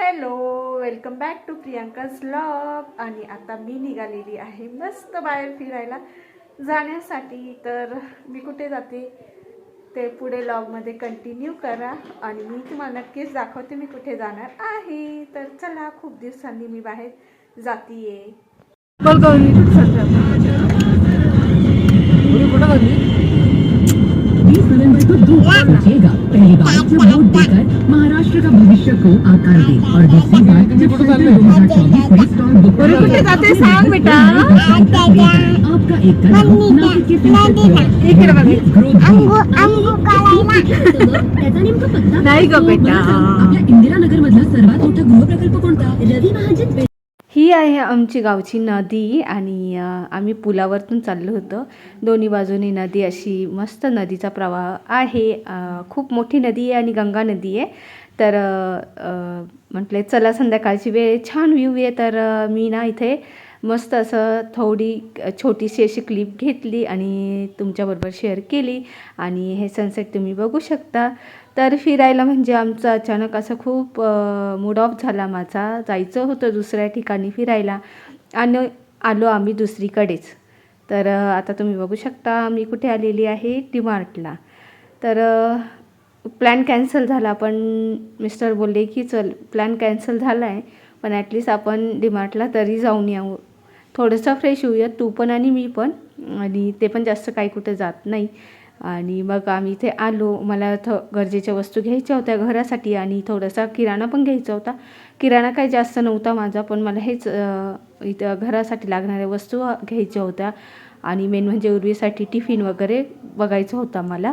Hello welcome back to Priyanka's blog आणि आता मी निघालेली आहे मस्त बाहेर फिरायला. जाण्यासाठी तर मी कुठे जाते ते पुढे लॉगमध्ये कंटिन्यू करा. आणि मी तुम्हाला नक्कीच दाखवते मी कुठे जाणार आहे. तर चला खूप दिवसांनी मी बाहेर जातीये. बीस नवंबर को दो पहली बार जब वोट देकर महाराष्ट्र का भविष्य को आकार दे और दूसरी बार जब दो हजार चौबीस में स्टॉल बुक आपका एक कदम त्याचा नेमका पत्ता मधला सर्वात मोठा गृहप्रकल्प कोणता? रवी महाजन ही आहे आमची गावची नदी आणि आम्ही पुलावरतून चाललो होतो. दोन्ही बाजूनी नदी अशी मस्त नदीचा प्रवाह आहे. खूप मोठी नदी आहे आणि गंगा नदी आहे. तर म्हटले चला संध्याकाळची वेळ छान व्ह्यू आहे. तर मी ना इथे मस्त असं थोडी छोटीशी अशी क्लिप घेतली आणि तुमच्याबरोबर शेअर केली आणि हे सनसेट तुम्ही बघू शकता. तर फिरायला म्हणजे आमचं अचानक असं खूप मूड ऑफ झाला माझा. जायचं होतं दुसऱ्या ठिकाणी फिरायला. आणि आलो आम्ही दुसरीकडेच. तर आता तुम्ही बघू शकता मी कुठे आलेली आहे? डिमार्टला तर प्लॅन कॅन्सल झाला पण मिस्टर बोलले की चल प्लॅन कॅन्सल झाला आहे पण ॲटलिस्ट आपण डिमार्टला तरी जाऊन येऊ. थोडंसं फ्रेश होऊया तू पण आणि मी पण. आणि ते पण जास्त काही कुठे जात नाही. आणि मग आम्ही इथे आलो. मला थ गरजेच्या वस्तू घ्यायच्या होत्या घरासाठी आणि थोडासा किराणा पण घ्यायचा होता. किराणा काही जास्त नव्हता माझा पण मला हेच इथं घरासाठी लागणाऱ्या वस्तू घ्यायच्या होत्या. आणि मेन म्हणजे उर्वीसाठी टिफिन वगैरे बघायचा होता मला.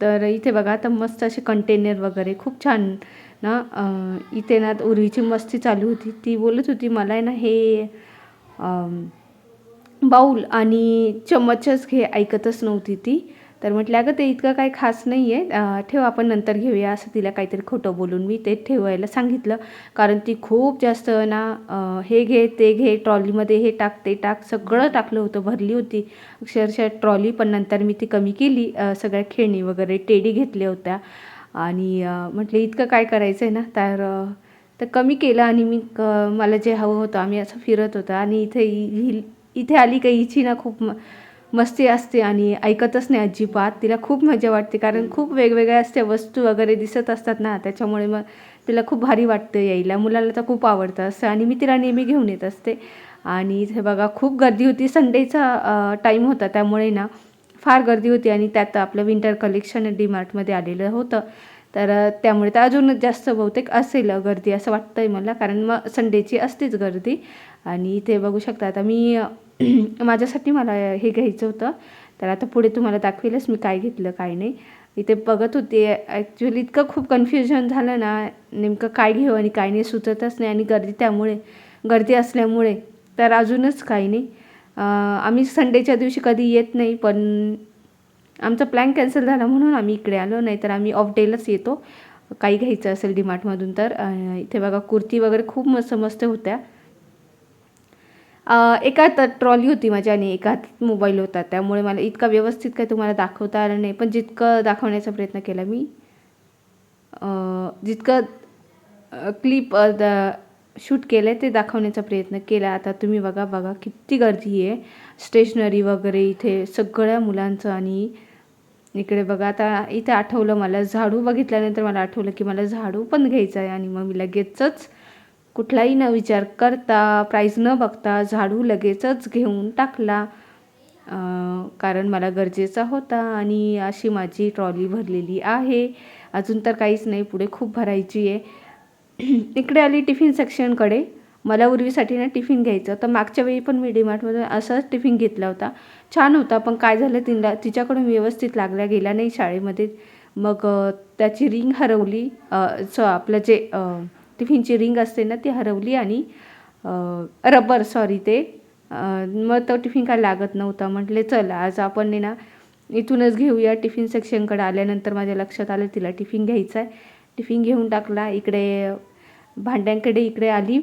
तर इथे बघा आता मस्त असे कंटेनर वगैरे खूप छान ना इथे ना उर्वीची मस्ती चालू होती. ती बोलत होती मला आहे ना हे बाऊल आणि चम्मचच घे ऐकतच नव्हती ती. तर म्हटलं अगं ते इतकं काही खास नाही आहे ठेव आपण नंतर घेऊया. असं तिला काहीतरी खोटं बोलून मी ते ठेवायला सांगितलं. कारण ती खूप जास्त ना हे घे ते घे ट्रॉलीमध्ये हे टाक ते टाक सगळं टाकलं होतं भरली होती. अक्षरशः ट्रॉली पण नंतर मी ती कमी केली. सगळ्या खेळणी वगैरे टेडी घेतल्या होत्या. आणि म्हटलं इतकं काय करायचं आहे ना? तर तर कमी केलं आणि मी क मला जे हवं होतं आम्ही असं फिरत होतं. आणि इथे हि इथे आली का हिची ना खूप मस्ती असते आणि ऐकतच नाही अजिबात. तिला खूप मजा वाटते कारण खूप वेगवेगळ्या असते वस्तू वगैरे दिसत असतात ना त्याच्यामुळे मग तिला खूप भारी वाटतं यायला. मुलाला तर खूप आवडतं असं आणि मी तिला नेहमी घेऊन येत असते. आणि हे बघा खूप गर्दी होती. संडेचा टाईम होता. त्यामुळे ना फार गर्दी होती आणि त्यात आपलं विंटर कलेक्शन डीमार्टमध्ये आलेलं होतं. तर त्यामुळे तर अजूनच जास्त बहुतेक असेल गर्दी असं वाटतंय मला. कारण मग संडेची असतेच गर्दी. आणि इथे बघू शकता. आता मी माझ्यासाठी मला हे घ्यायचं होतं. तर आता पुढे तुम्हाला दाखवेलच मी काय घेतलं काय नाही. इथे बघत होते. ॲक्च्युली इतकं खूप कन्फ्युजन झालं ना नेमकं काय घेऊ आणि काय नाही सुचतच नाही. आणि गर्दी त्यामुळे गर्दी असल्यामुळे तर अजूनच काही नाही. आम्ही संडेच्या दिवशी कधी येत नाही पण आमचा प्लॅन कॅन्सल झाला म्हणून आम्ही इकडे आलो. नाही तर आम्ही ऑफ डेलाच येतो. काही घ्यायचं असेल डीमार्टमधून तर. इथे बघा कुर्ती वगैरे खूप मस्त मस्त होत्या. एका हातात ट्रॉली होती माझ्या आणि एका हातात मोबाईल होता. त्यामुळे मला इतका व्यवस्थित काही तुम्हाला दाखवता आलं नाही. पण जितकं दाखवण्याचा प्रयत्न केला मी जितकं क्लिप शूट केलं आहे ते दाखवण्याचा प्रयत्न केला. आता तुम्ही बघा बघा किती गर्दी आहे. स्टेशनरी वगैरे इथे सगळ्या मुलांचं आणि इकडे बघा आता इथे आठवलं मला. झाडू बघितल्यानंतर मला आठवलं की मला झाडू पण घ्यायचं आहे आणि मग मी लगेचच कुठलाही न विचार करता प्राईज न बघता झाडू लगेचच घेऊन टाकला. कारण मला गरजेचा होता आणि अशी माझी ट्रॉली भरलेली आहे. अजून तर काहीच नाही पुढे खूप भरायची आहे. इकडे आली टिफिन सेक्शनकडे मला उर्वीसाठी ना टिफिन घ्यायचं तर मागच्या वेळी पण मी डीमार्टमधून असाच टिफिन घेतला होता. छान होता पण काय झालं तिला तिच्याकडून व्यवस्थित लागला गेला नाही शाळेमध्ये. मग त्याची रिंग हरवली. स आपलं जे टिफिनची रिंग असते ना ती हरवली आणि रबर सॉरी ते मग तो टिफिन काय लागत नव्हता. म्हटले चल आज आपण ना इथूनच घेऊया टिफिन सेक्शनकडे आल्यानंतर माझ्या लक्षात आलं तिला टिफिन घ्यायचा आहे टिफिन घेऊन टाकला इकडे भांड्यांकडे इकडे आली.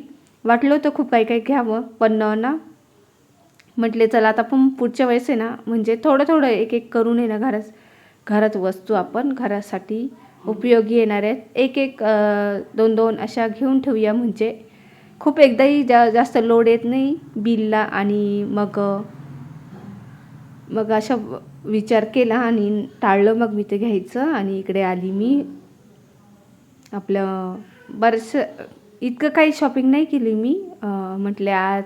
वाटलं होतं खूप काही काही घ्यावं पण ना. म्हटले चला आता पण पुढच्या वेळेस आहे ना म्हणजे थोडं थोडं एक एक करून आहे ना घरात घरात वस्तू आपण घरासाठी उपयोगी येणार आहेत. एक एक दोन दोन अशा घेऊन ठेवूया म्हणजे खूप एकदाही जा जास्त लोड येत नाही बिलला आणि मग मग अशा विचार केला आणि टाळलं मग मी ते घ्यायचं आणि इकडे आली मी. आपलं बरंच इतकं काही शॉपिंग नाही केली मी. म्हटले आज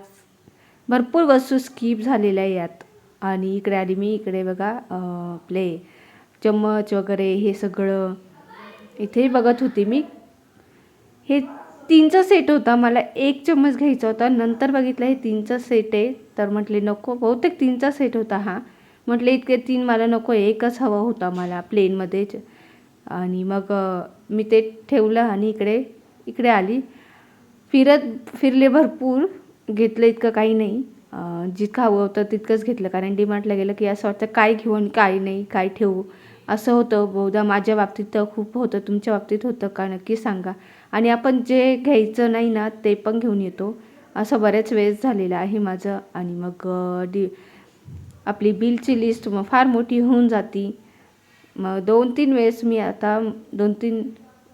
भरपूर वस्तू स्किप झालेल्या आहे यात आणि इकडे आली मी इकडे बघा आपले चम्मच वगैरे हे सगळं इथेही बघत होती मी. हे तीनचा सेट होता. मला एक चम्मच घ्यायचा होता. नंतर बघितलं हे तीनचा सेट आहे. तर म्हटले नको. बहुतेक तीनचा सेट होता हा. म्हटले इतके तीन मला नको. एकच हवा होता मला प्लेनमध्येच आणि मग मी ते ठेवलं आणि इकडे इकडे आली. फिरत फिरले भरपूर. घेतलं इतकं काही नाही. जितकं हवं होतं तितकंच घेतलं. कारण डिमार्टला गेलं की असं वाटतं काय घेऊ आणि काय नाही काय ठेवू. असं होतं. बहुधा माझ्या बाबतीत तर खूप होतं. तुमच्या बाबतीत होतं का? नक्की सांगा. आणि आपण जे घ्यायचं नाही ना ते पण घेऊन येतो. असं बऱ्याच वेळेस झालेलं आहे माझं. आणि मग डि डी आपली बिलची लिस्ट मग फार मोठी होऊन जाती. मग दोन तीन वेळेस मी आता दोन तीन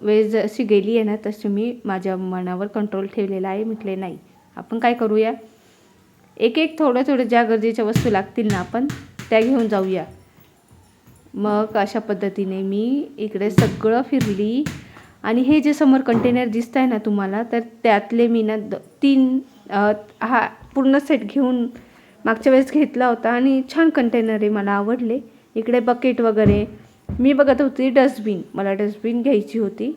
वेळेस जशी गेली आहे ना तशी मी माझ्या मनावर कंट्रोल ठेवलेला आहे. म्हटले नाही आपण काय करूया? एक एक थोडं थोडं ज्या गरजेच्या वस्तू लागतील ना आपण त्या घेऊन जाऊया. मग अशा पद्धतीने मी इकडे सगळं फिरली. आणि हे जे समोर कंटेनर दिसत आहे ना तुम्हाला तर त्यातले मी ना द तीन हा पूर्ण सेट घेऊन मागच्या वेळेस घेतला होता आणि छान कंटेनर आहे मला आवडले. इकडे बकेट वगैरे. मी बघत होती डस्टबिन मला डस्टबिन घ्यायची होती.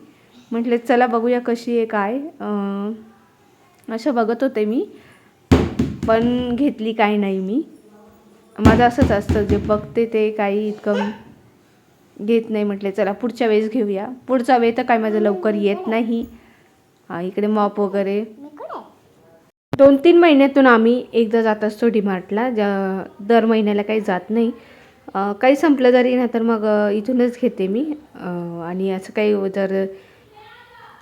म्हटले चला बघूया कशी आहे काय? असं बघत होते मी. पण घेतली काय नाही मी. माझं असंच असतं जे बघते ते काही इतकं घेत नाही म्हटले चला पुढच्या वेळेस घेऊया. पुढचा वेळ तर काय माझं लवकर येत नाही. हा, इकडे मॉप वगैरे. दोन तीन महिन्यातून आम्ही एकदा जात असतो डीमार्टला ज्या दर महिन्याला काही जात नाही. काही संपलं जरी ना तर मग इथूनच घेते मी. आणि असं काही जर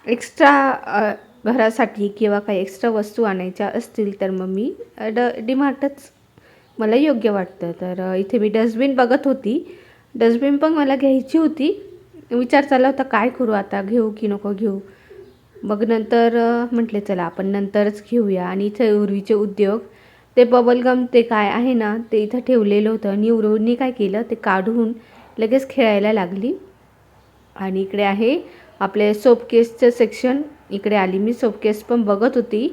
एक्स्ट्रा घरासाठी किंवा काही एक्स्ट्रा वस्तू आणायच्या असतील तर मग मी ड डीमार्टच मला योग्य वाटतं. तर इथे मी डस्टबिन बघत होती. डस्टबिन पण मला घ्यायची होती. विचार चालला होता काय करू आता? घेऊ की नको घेऊ? मग नंतर म्हटले चला आपण नंतरच घेऊया. आणि इथे उर्वीचे उद्योग ते बबलगम ते काय आहे ना ते इथं ठेवलेलं होतं. आणि उर्वींनी काय केलं ते काढून लगेच खेळायला लागली. आणि इकडे आहे आपले सोपकेसचं सेक्शन इकडे आली मी सोपकेस पण बघत होती.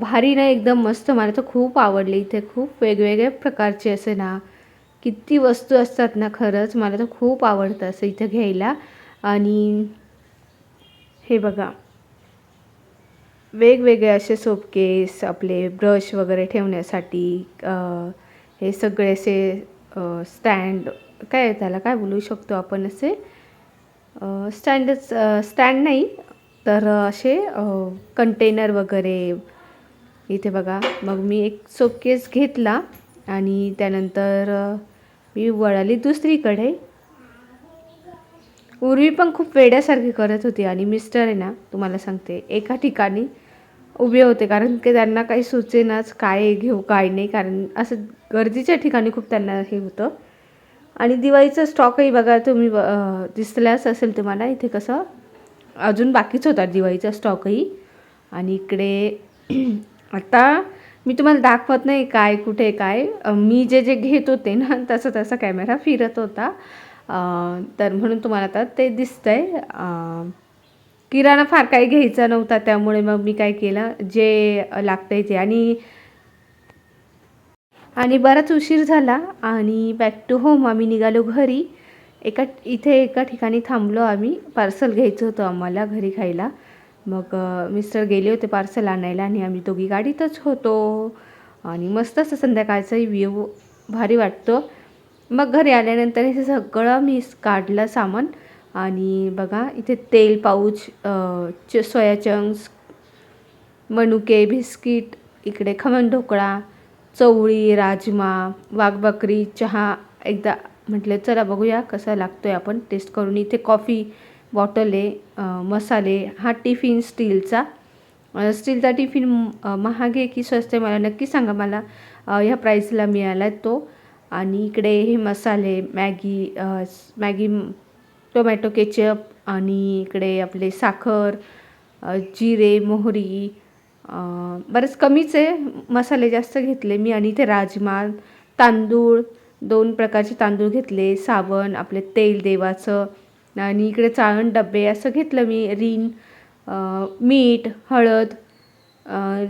भारी ना एकदम मस्त. मला तर खूप आवडले इथे खूप वेगवेगळ्या प्रकारचे असे ना किती वस्तू असतात ना खरंच मला तर खूप आवडतं असं इथं घ्यायला. आणि हे बघा. वेगवेगळे असे सोपकेस आपले ब्रश वगैरे ठेवण्यासाठी हे सगळे असे स्टँड काय त्याला काय बोलू शकतो आपण असे? स्टँडच स्टँड नाही तर असे कंटेनर वगैरे. इथे बघा मग मी एक सोपकेस घेतला आणि त्यानंतर मी वळाली दुसरीकडे. उर्वी पण खूप वेड्यासारखी करत होती आणि मिस्टर आहे ना तुम्हाला सांगते एका ठिकाणी उभे होते कारण की त्यांना काही सुचेनाच काय घेऊ काय नाही कारण असं गर्दीच्या ठिकाणी खूप त्यांना हे होतं. आणि दिवाळीचा स्टॉकही बघा तुम्ही ब- असेल तुम्हाला इथे कसं अजून बाकीच होता दिवाळीचा स्टॉकही आणि इकडे आता मी तुम्हाला दाखवत नाही काय कुठे काय. मी जे जे घेत होते ना तसं तसा कॅमेरा फिरत होता. तर म्हणून तुम्हाला आता ते दिसतंय. आहे किराणा फार काही घ्यायचा नव्हता त्यामुळे मग मी काय केलं जे लागतंय ते. आणि आणि बराच उशीर झाला आणि बॅक टू होम आम्ही निघालो घरी. एका इथे एका ठिकाणी थांबलो आम्ही. पार्सल घ्यायचं होतं आम्हाला घरी खायला. मग मिस्टर गेले होते पार्सल आणायला आणि आम्ही दोघी गाडीतच होतो. आणि मस्त असं संध्याकाळचाही व्ह्यू भारी वाटतो. मग घरी आल्यानंतर हे सगळं मी काढलं सामान. आणि बघा इथे तेल पाऊच च सोया चंक्स मनुके बिस्किट इकडे खमण ढोकळा चवळी राजमा वाघबकरी चहा एकदा म्हटलं चला बघूया कसा लागतो आहे आपण. टेस्ट करून इथे कॉफी बॉटले मसाले हा टिफिन स्टीलचा. स्टीलचा टिफिन महाग आहे की स्वस्त आहे मला नक्की सांगा मला. ह्या प्राईसला मिळाला आहे तो. आणि इकडे हे मसाले मॅगी मॅगी टोमॅटो केचप आणि इकडे आपले साखर जिरे मोहरी बरंच कमीच आहे मसाले जास्त घेतले मी. आणि इथे राजमा तांदूळ दोन प्रकारचे तांदूळ घेतले. साबण आपले तेल देवाचं आणि इकडे चाळण डबे असं घेतलं मी. रीन मीठ हळद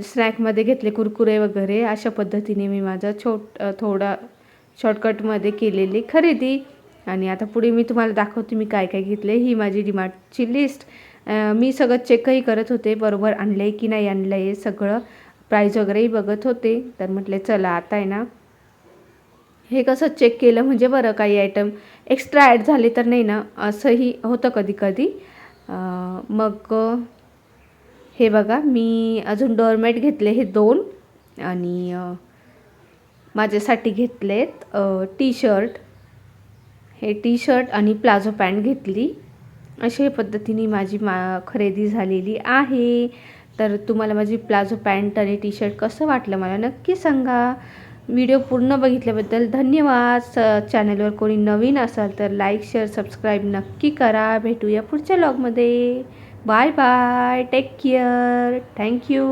स्नॅकमध्ये घेतले कुरकुरे वगैरे. अशा पद्धतीने मी माझा छोट थोडा शॉर्टकटमध्ये केलेली खरेदी. आणि आता पुढे मी तुम्हाला दाखवते मी काय काय घेतले. ही माझी डिमार्टची लिस्ट. मी सगळं चेकही करत होते बरोबर आणलं आहे की नाही आणलं आहे सगळं. प्राईज वगैरेही बघत होते. तर म्हटले चला आता आहे ना हे कसं चेक केलं? म्हणजे बरं काही आयटम एक्स्ट्रा ॲड झाले तर नाही ना? असंही होतं कधी कधी. मग हे बघा मी अजून डोरमॅट घेतले हे दोन. आणि माझ्यासाठी घेतलेत टी शर्ट हे टी शर्ट आणि प्लाझो पॅन्ट घेतली. अशा पद्धतीने माझी मा खरेदी झालेली आहे. तर तुम्हाला माझी प्लाझो पॅन्ट आणि टी शर्ट कसं वाटलं मला नक्की सांगा. व्हिडिओ पूर्ण बघितल्याबद्दल धन्यवाद. स चॅनलवर कोणी नवीन असाल तर लाईक शेअर सबस्क्राईब नक्की करा. भेटूया पुढच्या लॉगमध्ये bye bye. Take care. Thank you